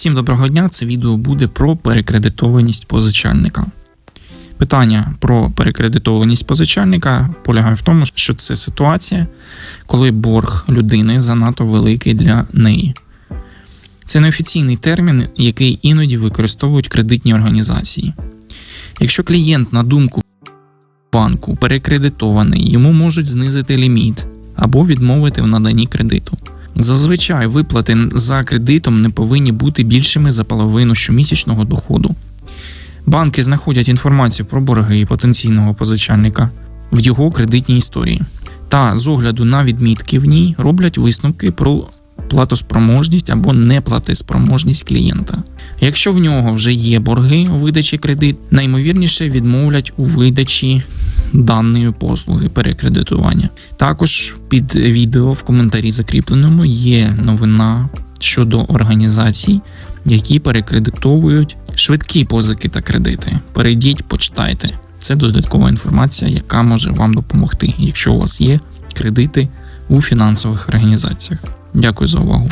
Всім доброго дня! Це відео буде про перекредитованість позичальника. Питання про перекредитованість позичальника полягає в тому, що це ситуація, коли борг людини занадто великий для неї. Це неофіційний термін, який іноді використовують кредитні організації. Якщо клієнт, на думку банку, перекредитований, йому можуть знизити ліміт або відмовити в наданні кредиту. Зазвичай виплати за кредитом не повинні бути більшими за половину щомісячного доходу. Банки знаходять інформацію про борги потенційного позичальника в його кредитній історії та з огляду на відмітки в ній роблять висновки про платоспроможність або неплатоспроможність клієнта. Якщо в нього вже є борги у видачі кредит, наймовірніше відмовлять у видачі даної послуги перекредитування. Також під відео в коментарі закріпленому є новина щодо організацій, які перекредитовують швидкі позики та кредити. Перейдіть, почитайте. Це додаткова інформація, яка може вам допомогти, якщо у вас є кредити у фінансових організаціях. Дякую за увагу.